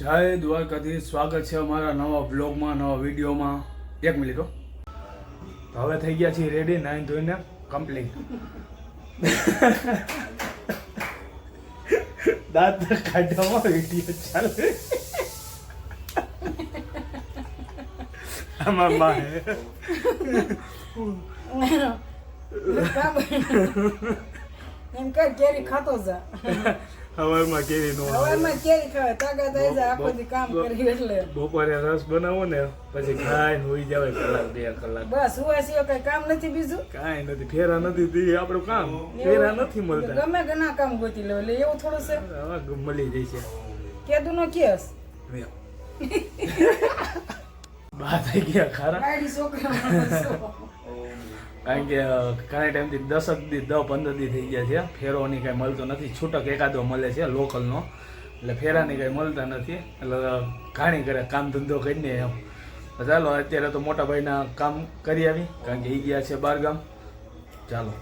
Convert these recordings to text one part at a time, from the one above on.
જય દ્વારકાથી સ્વાગત છે અમારા નવા બ્લોગમાં નવા વિડીયોમાં. એક મિનિટ હો. હવે થઈ ગયા છીએ રેડી નાઈન ધોઈને કમ્પ્લીટ દાંત કાઢવામાં વીડિયો ચાલે. એમ કઈ કેરી ખાતો જા. હવારમાં કેરી નો. હવારમાં કેરી ખાવે તાકાત આવી જાય આખો દી કામ કરી એટલે. બપોરે રસ બનાવો ને પછી ખાઈને હોઈ જાવે કલાક બે કલાક. બસ સિવાય કઈ કામ નથી બીજું? કાંઈ નથી ફેરા નથી દી આપણું કામ. ફેરા નથી મળતા. ગમે ઘણા કામ ગોતી લે એટલે એવું થોડું છે? હવે મળી જાય કેદુ નો કેસ? બા થઈ ગયા ખરા. છોકરા. કારણ કે ઘણા ટાઈમથી દસક દી દસ પંદર દી થઈ ગયા છે. ફેરોની કાંઈ મળતો નથી. છૂટક એકાદો મળે છે લોકલનો. એટલે ફેરાની કાંઈ મળતા નથી. એટલે ઘાણી કરે, કામ ધંધો કરીને એમ. ચાલો, અત્યારે તો મોટા ભાઈના કામ કરી આવી. કારણ કે એ ગયા છે બાર ગામ. ચાલો.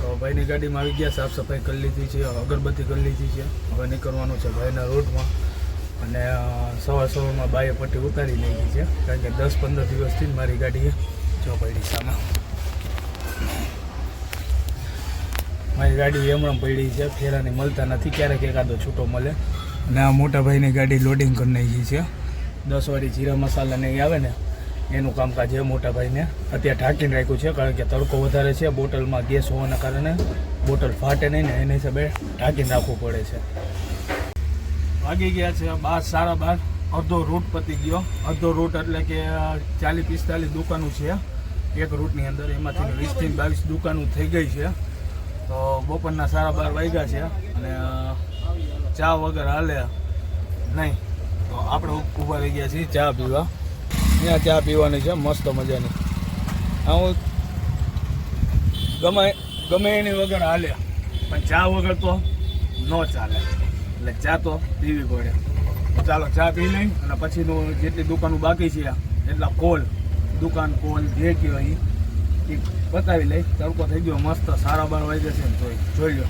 તો ભાઈની ગાડીમાં આવી ગયા, સાફ સફાઈ કરી લીધી છે, અગરબત્તી કરી લીધી છે. હવે નીકળવાનું છે ભાઈના રોડમાં અને સવાર સવારમાં બાઈએ પટ્ટી ઉતારી ગઈ છે. કારણ કે દસ પંદર દિવસથી જ મારી ગાડીએ જો સામે મારી ગાડી હમણાં પડી છે, ફેરાની મળતા નથી, ક્યારેક એકાદો છૂટો મળે. અને આ મોટા ભાઈની ગાડી લોડિંગ કરી નાખી છે. દસ વાળી જીરા મસાલા ને એ આવે ને, એનું કામકાજ છે મોટા ભાઈને. અત્યારે ઢાંકીને રાખ્યું છે, કારણ કે તડકો વધારે છે, બોટલમાં ગેસ હોવાના કારણે બોટલ ફાટે નહીં ને એને હિસાબે ઢાંકીને રાખવું પડે છે. વાગી ગયા છે બાર, સાડા બાર, અડધો રૂટ પતી ગયો. અડધો રૂટ એટલે કે ચાલીસ પિસ્તાલીસ દુકાનો છે. એક રૂટની અંદર એમાંથી વીસથી બાવીસ દુકાનો થઈ ગઈ છે. તો બપોરના સાડા બાર વાગ્યા છે અને ચા વગર હાલે નહીં. તો આપણે ઊભા રહી ગયા છીએ ચા પીવા. ત્યાં ચા પીવાની છે, મસ્ત મજાની. હું ગમે ગમે એની વગર હાલે. પણ ચા વગર તો ન ચાલે. એટલે ચા તો પીવી પડે. ચાલો ચા પી લઈ અને પછીનું જેટલી દુકાનો બાકી છે, એટલા કોલ દુકાન કોલ જે કહેવાય બતાવી લઈ તડકો થઈ ગયો મસ્ત સારા બાર વાગે છે ને જોઈ જોઈ લો.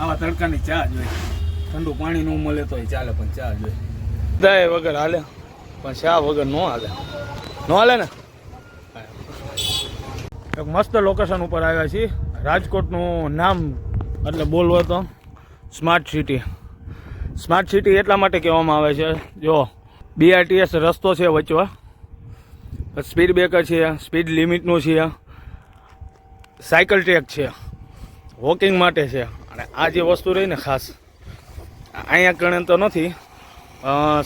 આવા તડકાની ચા જોઈ ઠંડુ પાણી ન મળે તો ચાલે, પણ ચા જોઈ દાય વગર હાલે. પણ ચા વગર ન હાલે? ન હાલે ને? એક મસ્ત લોકેશન ઉપર આવ્યા છીએ. રાજકોટનું નામ એટલે બોલવો તો સ્માર્ટ સિટી સ્માર્ટ સિટી એટલા માટે કહેવામાં આવે છે. જો બીઆરટીએસ રસ્તો છે વચ્ચે સ્પીડ બ્રેકર છે સ્પીડ લિમિટનું છે સાયકલ ટ્રેક છે વોકિંગ માટે છે અને આ જે વસ્તુ રહી ને ખાસ અહીંયા કણે તો નથી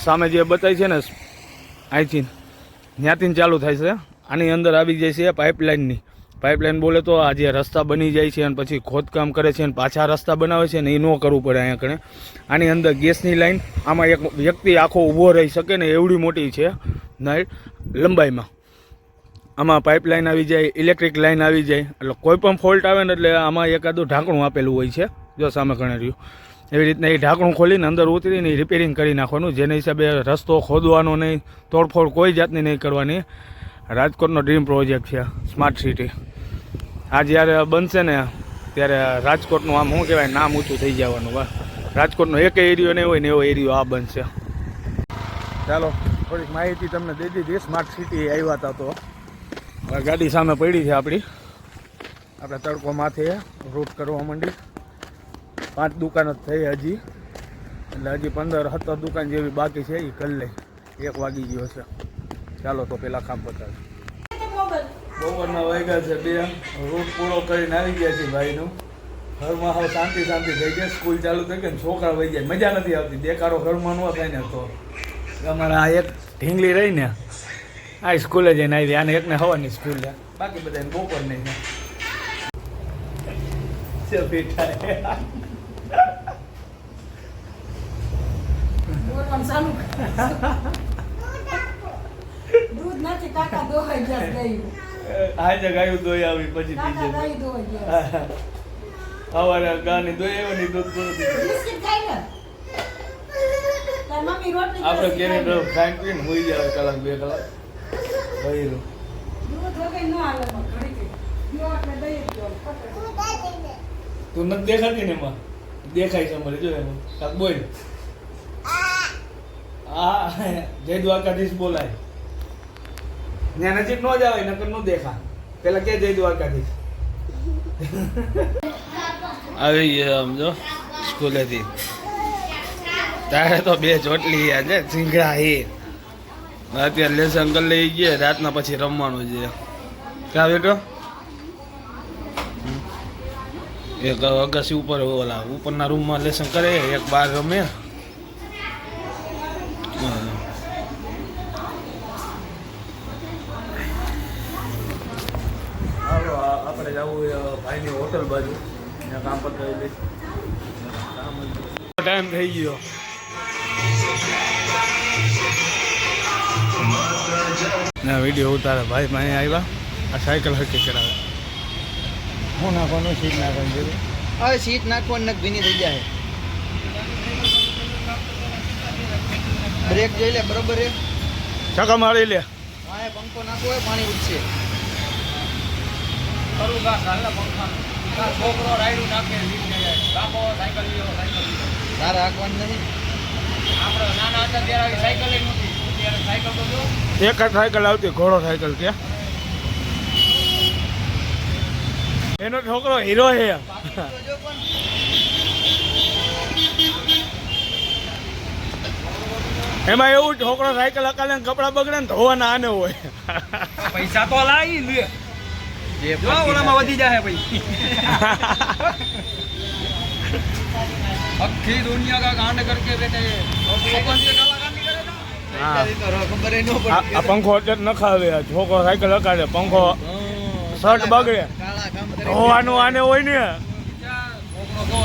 સામે જે બતાવી છે ને, અહીંથી, ત્યાંથી ચાલુ થાય છે આની અંદર આવી જાય છે પાઇપલાઇનની પાઇપલાઇન બોલે તો આ જે રસ્તા બની જાય છે અને પછી ખોદકામ કરે છે અને પાછા રસ્તા બનાવે છે ને એ ન કરવું પડે અહીંયા કણે. આની અંદર ગેસની લાઈન, આમાં એક વ્યક્તિ આખો ઊભો રહી શકે ને એવડી મોટી છે નાઇટ લંબાઈમાં. આમાં પાઇપલાઇન આવી જાય ઇલેક્ટ્રિક લાઇન આવી જાય, એટલે કોઈ પણ ફોલ્ટ આવે ને એટલે આમાં એકાદું ઢાંકણું આપેલું હોય છે, જો સામે ગણે રહ્યું. એવી રીતના એ ઢાંકણું ખોલીને અંદર ઉતરીને રિપેરિંગ કરી નાખવાનું, જેના હિસાબે રસ્તો ખોદવાનો નહીં, તોડફોડ કોઈ જાતની નહીં કરવાની. રાજકોટનો ડ્રીમ પ્રોજેક્ટ છે સ્માર્ટ સિટી આ જ્યારે બનશે ને, ત્યારે રાજકોટનું આમ શું કહેવાય, નામ ઊંચું થઈ જવાનું બસ રાજકોટનો એક એરિયો નહીં હોય ને એવો એરિયો આ બનશે. ચાલો, થોડીક માહિતી તમને દીધી હતી સ્માર્ટ સિટી આવ્યા હતા તો. ગાડી સામે પડી છે આપણી. આપણે તડકો માથે રૂટ કરવા માંડી. પાંચ દુકાન જ થઈ હજી. એટલે હજી પંદર, સત્તર દુકાન જેવી બાકી છે એ કરી લઈ. એક વાગી ગયો છે. ચાલો તો પેલા કામ પતાવી બપોરના વાગ્યા છે બે. રૂટ પૂરો કરીને આવી ગયા છે ભાઈનું. ઘરમાં હવે શાંતિ શાંતિ થઈ ગયા સ્કૂલ ચાલુ થઈ ગઈ છોકરા વહી જાય મજા નથી આવતી. દેખાડો ઘરમાં ન થાય ને તો. અમારે આ એક ઢીંગલી રહી ને આ સ્કૂલે જઈને આવી આને એકને હવાની સ્કૂલ લે બાકી બધાને બપોર નહીં આપડે કર. છે છે. ખાઈ છે, પીને હોઈ જાય કલાક બે કલાક. જ. તું નથી દેખાતી ને એમાં? દેખાય છે અમારે, જો એમાં. કાક બોલ. હા જય દ્વારકાધીશ બોલાય. ત્યાં નજીક ન આવે નકર ન દેખા. પેલા કે જય દ્વારકાધીશ. આવી ગયો સમજો જો, સ્કૂલેથી. તારે તો બે ચોટલી છે સિંગડા હે અત્યારે લેસન કરી લઈ ગયા રાતના પછી રમવાનું છે. ક્યાં બેટો? એક અગાસી ઉપર ઓલા ઉપરના રૂમમાં લેસન કરે એક બાર રમે. આપણે જવું ભાઈની હોટલ બાજુ. કામ પર કરી ટાઈમ થઈ ગયો. ના વીડિયો ઉતારે. ભાઈ મને આવ્યા. આ સાયકલ હકી કરાવે. હું નાખવાનું? સીટ નાખવાનું જોયું હવે સીટ નાખવાનું નખ ભીની થઈ જાય. બ્રેક જોઈ લે બરોબર રે છકા મારી લે. હા પંખો નાખવો હોય પાણી ઉઠશે કરું ગા નથી? આપણે નાના હતા ત્યારે સાયકલ નથી એક જ સાયકલ આવતી ઘોડો સાયકલ કે. એનો છોકરો હીરો છે. એમાં એવું છોકરો સાયકલ અકાલે ને કપડા બગડે ને ધોવાના આને હોય. પૈસા તો લાવી લે. જે ઓલામાં વધી જાય ભાઈ. આખી દુનિયા કા કાંડ કરકે બેઠે આ પંખો એટલે ન છોકરો સાયકલ હકાડે પંખો. શર્ટ બગડે. ધોવાનું આને હોય ને.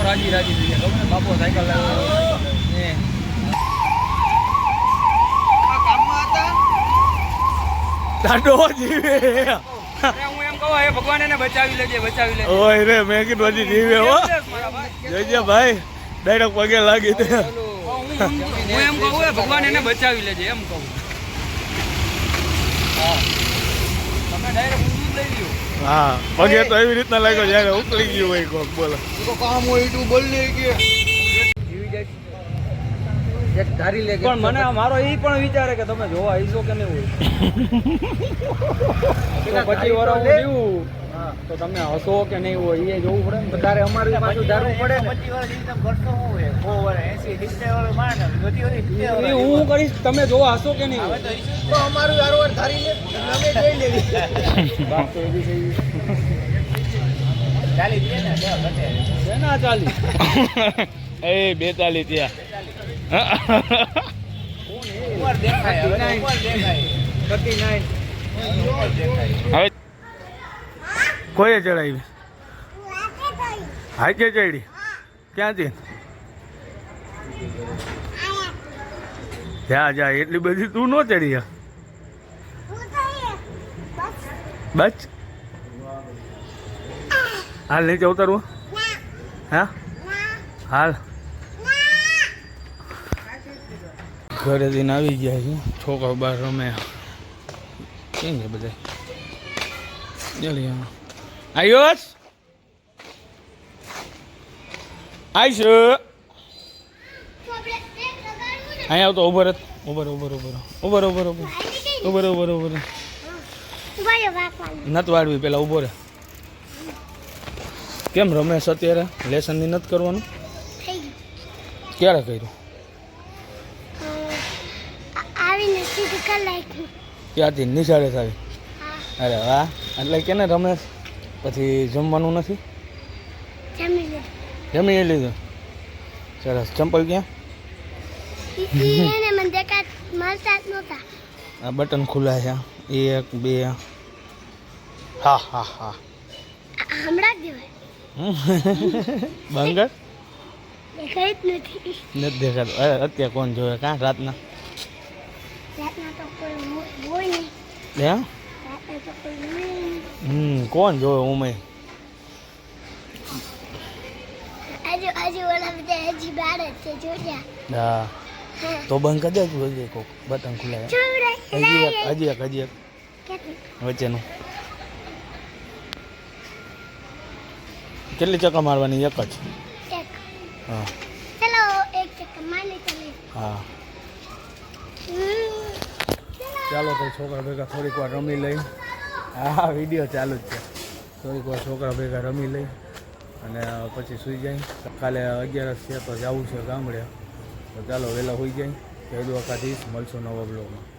રાજી રાજી બાપો સાયકલ ટાટો જીવે. ભગવાન એને બચાવી લેજે બચાવી લેજે. ભાઈ? ડાયરેક્ટ પગે લાગી દે હું એમ કહું ભગવાન એને બચાવી લેજે એમ કહું. તમે ડાયરેક્ટ લઈ લ્યો. હા પગે તો એવી રીતના લાગ્યો જ્યારે ઉકળી ગયું હોય કોક બોલો. કામ હોય તું બોલ ને કે એક ધારી લે પણ મને મારો એ પણ વિચારે કે તમે જોવા આવીશો કે નહીં હોય. તો પછી વરસ જીવું તો તમે હસો કે નહીં હોય એ જોવું પડે ને. તારે અમારું પાછું ધારવું પડે ને. હું કરીશ તમે જો હસો કે નહીં. તો અમારું હારવાર ધારી લે અમે જોઈ લેવી. વાત તો એવી છે ના ચાલી એ બેતાલી ત્યાં હવે કોઈએ ચડાવી? હાઈકે ચડી? ક્યાંથી? જા જા, એટલી બધી તું ન ચડી બસ. હાલ નીચે ઉતરવું. હા? હાલ. ઘરે જઈને આવી ગયા છે. છોકરા બહાર રમે કેમ છે બધા? જલ્દી. આયુષ આયુષ અહીંયા આવતો ઉભર ઉભર ઉભર ઉભર ઉભર ઉભર ઉભર ઉભર ઉભર ઉભર નત વાળવી, પેલા ઊભો રહે. કેમ રમેશ અત્યારે? લેસનની નથી કરવાનું? ક્યારે કર્યું? ક્યાંથી? નિશાળે થાય. અરે વાહ. એટલે કે ને રમેશ પછી જમવાનું નથી? જમી લીધું. સરસ. ચંપલ ક્યાં? આ બટન ખુલ્લા છે. એક બે. હા હા હા. બંગર નથી. નથી દેખાતું. અત્યારે કોણ જોવે? કાં રાતના? રાતના તો કોઈ હોય નહીં. હમ કોણ જોવે ઉમે? આજુ આજુ ઓલા બધા હજી બહાર જ છે જોડ્યા હા. તો બંધ કરી દેજો હજી એક બટન ખુલાય હજી એક હજી એક હજી એક. વચ્ચેનું. કેટલી ચક્કા મારવાની? એક જ. હા. ચલો એક ચક્કા મારી હા. ચાલો તો છોકરા ભેગા થોડીક વાર રમી લઈ. હા વીડિયો ચાલુ જ છે. થોડીક વાર છોકરા ભેગા રમી લઈ અને પછી સૂઈ જાય. કાલે અગિયારસ છે તો જવું છે ગામડે. તો ચાલો વહેલા હોઈ જાય. જય દ્વારકાધીશ. મળશું નવા બ્લોગમાં